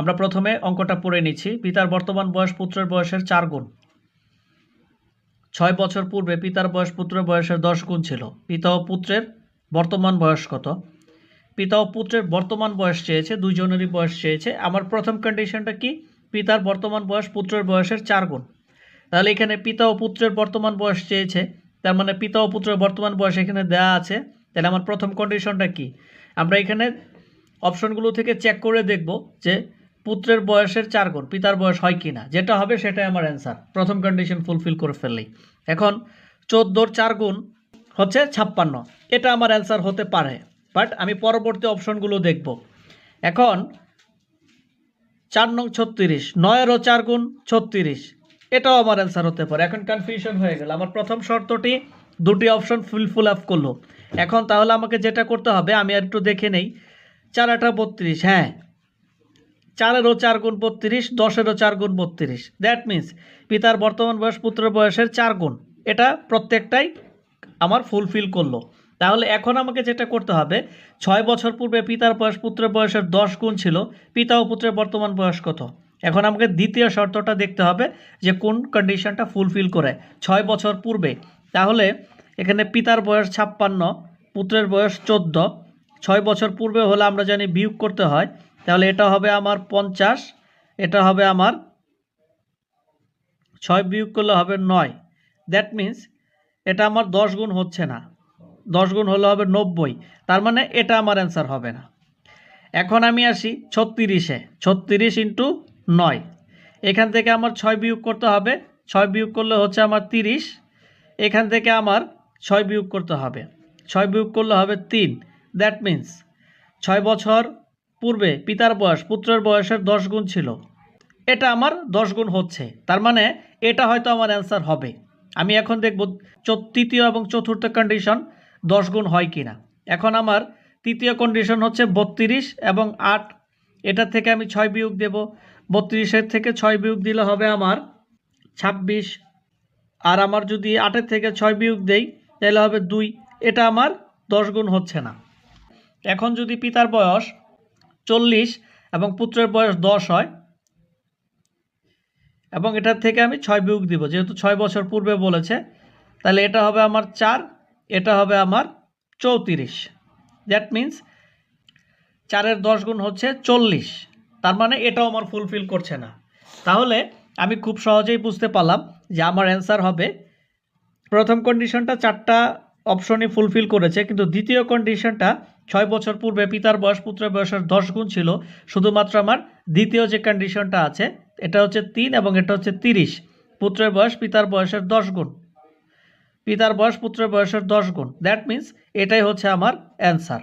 আমরা প্রথমে অঙ্কটা পড়ে নিচ্ছি। পিতার বর্তমান বয়স পুত্রের বয়সের চার গুণ। ছয় বছর পূর্বে পিতার বয়স পুত্রের বয়সের দশ গুণ ছিল। পিতা ও পুত্রের বর্তমান বয়স কত? পিতা ও পুত্রের বর্তমান বয়স চেয়েছে, দুইজনেরই বয়স চেয়েছে। আমার প্রথম কন্ডিশনটা কি? পিতার বর্তমান বয়স পুত্রের বয়সের চার গুণ। তাহলে এখানে পিতা ও পুত্রের বর্তমান বয়স চেয়েছে, তার মানে পিতা ও পুত্রের বর্তমান বয়স এখানে দেওয়া আছে। তাহলে আমার প্রথম কন্ডিশনটা কি? আমরা এখানে অপশনগুলো থেকে চেক করে দেখব যে পুত্রের বয়সের চার গুণ, পিতার বয়স হয় কি না? যেটা হবে সেটাই আমার অ্যান্সার প্রথম কন্ডিশন ফুলফিল করে ফেললেই। এখন চোদ্দোর চার গুণ হচ্ছে ছাপ্পান্ন। এটা আমার অ্যান্সার হতে পারে বাট আমি পরবর্তী অপশনগুলো দেখব। এখন চার নং ছত্রিশ, নয়েরও চার গুণ ছত্রিশ। এটাও আমার অ্যান্সার হতে পারে। এখন কনফিউশন হয়ে গেল। আমার প্রথম শর্তটি দুটি অপশন ফুলফুল আপ করল। এখন তাহলে আমাকে যেটা করতে হবে, আমি আর একটু দেখে নেই। চার আটা বত্রিশ হ্যাঁ। চারেরও চার গুণ বত্রিশ, দশেরও চার গুণ বত্রিশ। দ্যাট মিন্স পিতার বর্তমান বয়স পুত্রের বয়সের চার গুণ। এটা প্রত্যেকটাই আমার ফুলফিল করল। তাহলে এখন আমাকে যেটা করতে হবে, ছয় বছর পূর্বে পিতার বয়স পুত্রের বয়সের দশ গুণ ছিল, পিতা ও পুত্রের বর্তমান বয়স কত? এখন আমাকে দ্বিতীয় শর্তটা দেখতে হবে যে কোন কন্ডিশনটা ফুলফিল করে ছয় বছর পূর্বে। তাহলে এখানে পিতার বয়স ছাপ্পান্ন, পুত্রের বয়স চোদ্দ। ছয় বছর পূর্বে হলে আমরা জানি বিয়োগ করতে হয় তাহলে এটা হবে আমার পঞ্চাশ, এটা হবে আমার ছয় বিয়োগ করলে হবে নয়। দ্যাট মিন্স এটা আমার দশ গুণ হচ্ছে না। দশ গুণ হলে হবে নব্বই, তার মানে এটা আমার অ্যান্সার হবে না। এখন আমি আসি ছত্রিশে, ছত্রিশ ইন্টু নয়। এখান থেকে আমার ছয় বিয়োগ করতে হবে, ছয় বিয়োগ করলে হচ্ছে আমার তিরিশ। এখান থেকে আমার ছয় বিয়োগ করতে হবে, ছয় বিয়োগ করলে হবে তিন। দ্যাট মিন্স ছয় বছর পূর্বে পিতার বয়স, পুত্রের বয়সের দশ গুণ ছিল। এটা আমার দশ গুণ হচ্ছে। তার মানে এটা হয়তো আমার অ্যান্সার হবে। আমি এখন দেখব তৃতীয় এবং চতুর্থ কন্ডিশন দশ গুণ হয় কি না এখন আমার তৃতীয় কন্ডিশন হচ্ছে বত্রিশ এবং আট। এটা থেকে আমি ছয় বিয়োগ দেব। বত্রিশের থেকে ছয় বিয়োগ দিলে হবে আমার ছাব্বিশ। আর আমার যদি আটের থেকে ছয় বিয়োগ দেই, তাহলে হবে দুই। এটা আমার দশ গুণ হচ্ছে না। এখন যদি পিতার বয়স চল্লিশ এবং পুত্রের বয়স দশ হয়। এবং এটার থেকে আমি ছয় বিয়োগ দিব, যেহেতু ছয় বছর পূর্বে বলেছে। তাহলে এটা হবে আমার চার, এটা হবে আমার চৌত্রিশ। দ্যাট মিন্স চারের দশ গুণ হচ্ছে চল্লিশ। তার মানে এটাও আমার ফুলফিল করছে না। তাহলে আমি খুব সহজেই বুঝতে পারলাম যে আমার অ্যান্সার হবে, প্রথম কন্ডিশনটা চারটা অপশনই ফুলফিল করেছে, কিন্তু দ্বিতীয় কন্ডিশনটা ছয় বছর পূর্বে পিতার বয়স পুত্রের বয়সের দশ গুণ ছিল, শুধুমাত্র আমার দ্বিতীয় যে কন্ডিশনটা আছে, এটা হচ্ছে তিন এবং এটা হচ্ছে তিরিশ। পুত্রের বয়স পিতার বয়সের দশ গুণ। পিতার বয়স পুত্রের বয়সের দশ গুণ। দ্যাট মিন্স এটাই হচ্ছে আমার অ্যান্সার